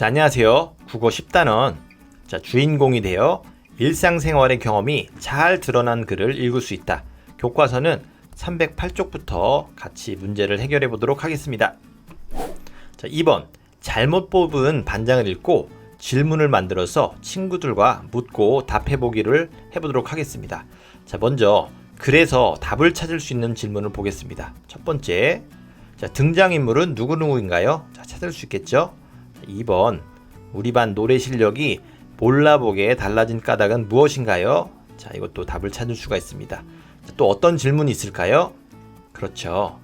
자, 안녕하세요. 국어 10단원. 자, 주인공이 되어 일상생활의 경험이 잘 드러난 글을 읽을 수 있다. 교과서는 308쪽부터 같이 문제를 해결해 보도록 하겠습니다. 자, 2번. 잘못 뽑은 반장을 읽고 질문을 만들어서 친구들과 묻고 답해 보기를 해 보도록 하겠습니다. 자, 먼저 그래서 답을 찾을 수 있는 질문을 보겠습니다. 첫 번째. 자, 등장인물은 누구누구인가요? 자, 찾을 수 있겠죠? 2번. 우리 반 노래 실력이 몰라보게 달라진 까닭은 무엇인가요? 자, 이것도 답을 찾을 수가 있습니다. 자, 또 어떤 질문이 있을까요? 그렇죠.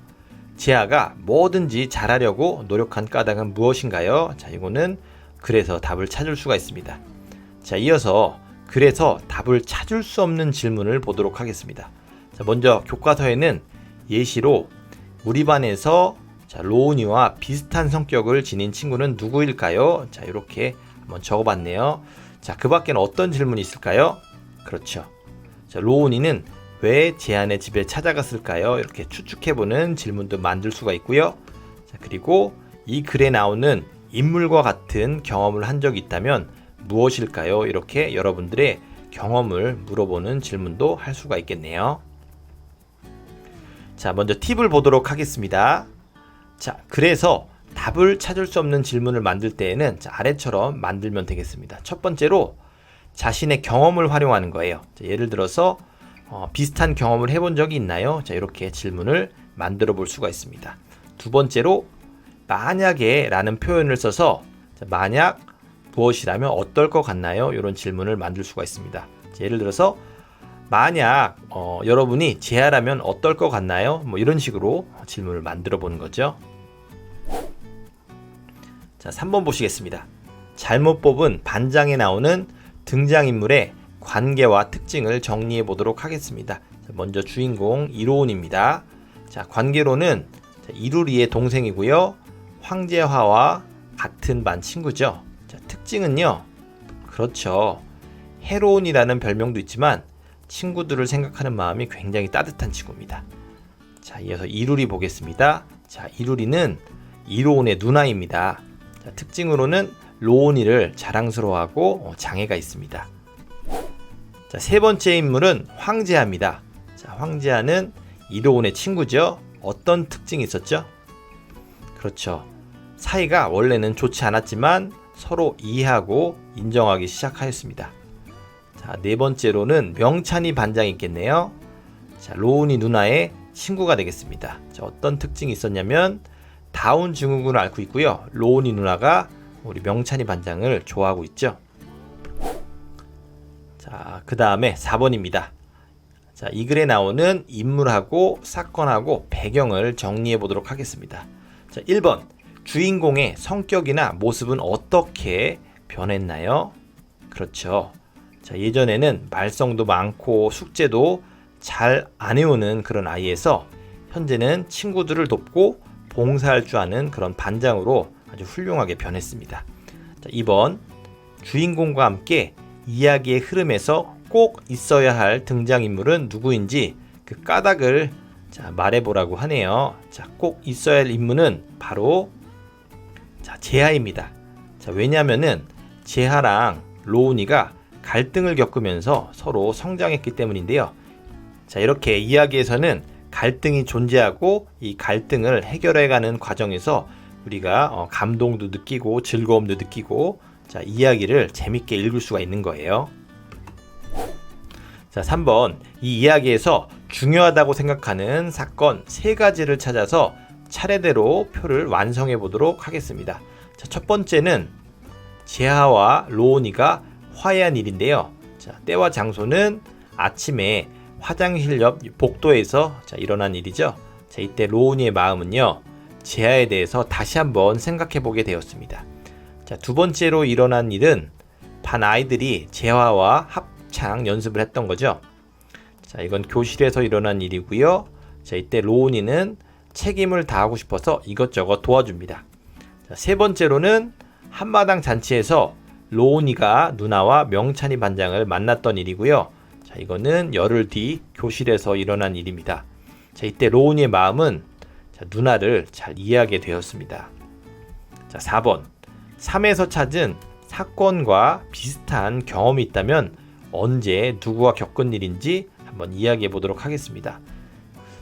지아가 뭐든지 잘하려고 노력한 까닭은 무엇인가요? 자, 이거는 그래서 답을 찾을 수가 있습니다. 자, 이어서 그래서 답을 찾을 수 없는 질문을 보도록 하겠습니다. 자, 먼저 교과서에는 예시로 우리 반에서 자, 로운이와 비슷한 성격을 지닌 친구는 누구일까요? 자, 이렇게 한번 적어봤네요. 자, 그 밖에는 어떤 질문이 있을까요? 그렇죠. 자, 로운이는 왜 제안의 집에 찾아갔을까요? 이렇게 추측해보는 질문도 만들 수가 있고요. 자, 그리고 이 글에 나오는 인물과 같은 경험을 한 적이 있다면 무엇일까요? 이렇게 여러분들의 경험을 물어보는 질문도 할 수가 있겠네요. 자, 먼저 팁을 보도록 하겠습니다. 자, 그래서 답을 찾을 수 없는 질문을 만들 때에는 자, 아래처럼 만들면 되겠습니다. 첫 번째로 자신의 경험을 활용하는 거예요. 자, 예를 들어서 어, 비슷한 경험을 해본 적이 있나요? 자, 이렇게 질문을 만들어 볼 수가 있습니다. 두 번째로 만약에 라는 표현을 써서 자, 만약 무엇이라면 어떨 것 같나요? 이런 질문을 만들 수가 있습니다. 자, 예를 들어서 만약 어, 여러분이 제하라면 어떨 것 같나요? 뭐 이런 식으로 질문을 만들어 보는 거죠. 자, 3번 보시겠습니다. 잘못 뽑은 반장에 나오는 등장인물의 관계와 특징을 정리해 보도록 하겠습니다. 자, 먼저 주인공 이로운입니다. 자, 관계로는 자, 이루리의 동생이고요. 황제화와 같은 반 친구죠. 자, 특징은요. 그렇죠. 해로운이라는 별명도 있지만 친구들을 생각하는 마음이 굉장히 따뜻한 친구입니다. 자, 이어서 이루리 보겠습니다. 자, 이루리는 이로운의 누나입니다. 자, 특징으로는 로운이를 자랑스러워하고 어, 장애가 있습니다. 자, 세 번째 인물은 황제아입니다. 자, 황제아는 이로운의 친구죠. 어떤 특징이 있었죠? 그렇죠. 사이가 원래는 좋지 않았지만 서로 이해하고 인정하기 시작하였습니다. 자, 네 번째로는 명찬이 반장이 있겠네요. 자, 로운이 누나의 친구가 되겠습니다. 자, 어떤 특징이 있었냐면 다운 증후군을 앓고 있고요. 로운이 누나가 우리 명찬이 반장을 좋아하고 있죠. 자, 그 다음에 4번입니다. 자, 이 글에 나오는 인물하고 사건하고 배경을 정리해 보도록 하겠습니다. 자, 1번. 주인공의 성격이나 모습은 어떻게 변했나요? 그렇죠. 자, 예전에는 말썽도 많고 숙제도 잘 안 해오는 그런 아이에서 현재는 친구들을 돕고 봉사할 줄 아는 그런 반장으로 아주 훌륭하게 변했습니다. 자, 2번. 주인공과 함께 이야기의 흐름에서 꼭 있어야 할 등장인물은 누구인지 그 까닭을 자, 말해보라고 하네요. 자, 꼭 있어야 할 인물은 바로 자, 제하입니다. 자, 왜냐면은 제하랑 로운이가 갈등을 겪으면서 서로 성장했기 때문인데요. 자, 이렇게 이야기에서는 갈등이 존재하고 이 갈등을 해결해가는 과정에서 우리가 어, 감동도 느끼고 즐거움도 느끼고 자, 이야기를 재밌게 읽을 수가 있는 거예요. 자, 3번. 이 이야기에서 중요하다고 생각하는 사건 세 가지를 찾아서 차례대로 표를 완성해 보도록 하겠습니다. 자, 첫 번째는 제하와 로운이가 화해한 일인데요. 자, 때와 장소는 아침에 화장실 옆 복도에서 자, 일어난 일이죠. 자, 이때 로운이의 마음은요. 제하에 대해서 다시 한번 생각해 보게 되었습니다. 자, 두 번째로 일어난 일은 반 아이들이 재화와 합창 연습을 했던 거죠. 자, 이건 교실에서 일어난 일이고요. 자, 이때 로운이는 책임을 다하고 싶어서 이것저것 도와줍니다. 자, 세 번째로는 한마당 잔치에서 로운이가 누나와 명찬이 반장을 만났던 일이고요. 자, 이거는 열흘 뒤 교실에서 일어난 일입니다. 자, 이때 로운이의 마음은 자, 누나를 잘 이해하게 되었습니다. 자, 4번. 삶에서 찾은 사건과 비슷한 경험이 있다면 언제 누구와 겪은 일인지 한번 이야기해 보도록 하겠습니다.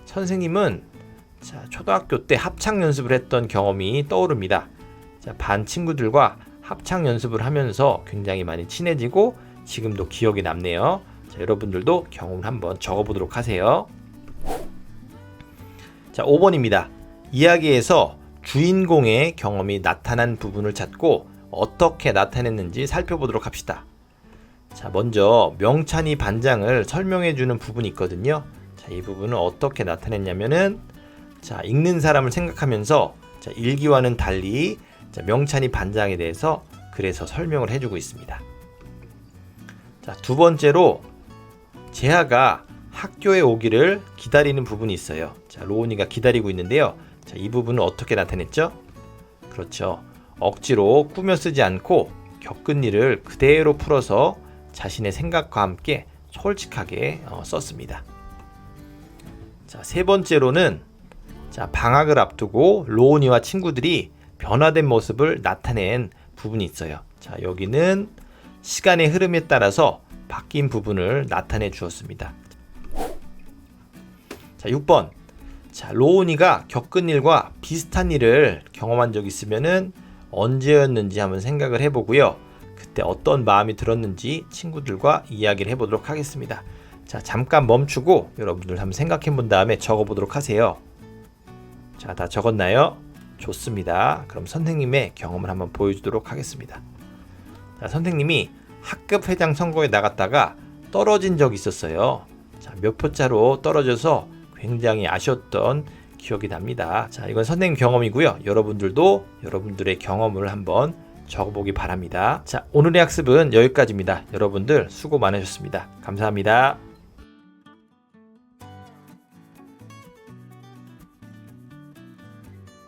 선생님은 자, 초등학교 때 합창 연습을 했던 경험이 떠오릅니다. 자, 반 친구들과 합창 연습을 하면서 굉장히 많이 친해지고 지금도 기억이 남네요. 자, 여러분들도 경험을 한번 적어보도록 하세요. 자, 5번입니다. 이야기에서 주인공의 경험이 나타난 부분을 찾고 어떻게 나타냈는지 살펴보도록 합시다. 자, 먼저 명찬이 반장을 설명해 주는 부분이 있거든요. 자, 이 부분은 어떻게 나타냈냐면은 자, 읽는 사람을 생각하면서 자, 일기와는 달리 자, 명찬이 반장에 대해서 그래서 설명을 해주고 있습니다. 자, 두 번째로 재하가 학교에 오기를 기다리는 부분이 있어요. 자, 로운이가 기다리고 있는데요. 자, 이 부분은 어떻게 나타냈죠? 그렇죠. 억지로 꾸며 쓰지 않고 겪은 일을 그대로 풀어서 자신의 생각과 함께 솔직하게 어, 썼습니다. 자, 세 번째로는 자, 방학을 앞두고 로운이와 친구들이 변화된 모습을 나타낸 부분이 있어요. 자, 여기는 시간의 흐름에 따라서 바뀐 부분을 나타내 주었습니다. 자, 6번. 자, 로운이가 겪은 일과 비슷한 일을 경험한 적 있으면은 언제였는지 한번 생각을 해보고요. 그때 어떤 마음이 들었는지 친구들과 이야기를 해보도록 하겠습니다. 자, 잠깐 멈추고 여러분들 한번 생각해 본 다음에 적어 보도록 하세요. 자, 다 적었나요? 좋습니다. 그럼 선생님의 경험을 한번 보여주도록 하겠습니다. 자, 선생님이 학급 회장 선거에 나갔다가 떨어진 적이 있었어요. 자, 몇 표차로 떨어져서 굉장히 아쉬웠던 기억이 납니다. 자, 이건 선생님 경험이고요. 여러분들도 여러분들의 경험을 한번 적어보기 바랍니다. 자, 오늘의 학습은 여기까지입니다. 여러분들 수고 많으셨습니다. 감사합니다.